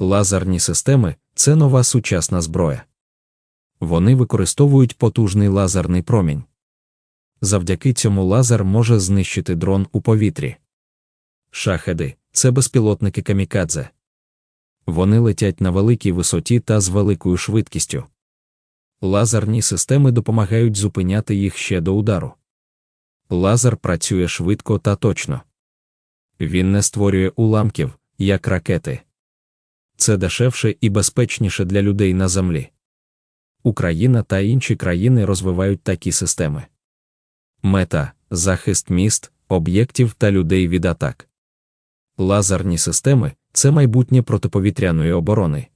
Лазерні системи це нова сучасна зброя. Вони використовують потужний лазерний промінь. Завдяки цьому лазер може знищити дрон у повітрі. Шахеди це безпілотники камікадзе. Вони летять на великій висоті та з великою швидкістю. Лазерні системи допомагають зупиняти їх ще до удару. Лазер працює швидко та точно. Він не створює уламків, як ракети. Це дешевше і безпечніше для людей на землі. Україна та інші країни розвивають такі системи. Мета захист міст, об'єктів та людей від атак. Лазерні системи це майбутнє протиповітряної оборони.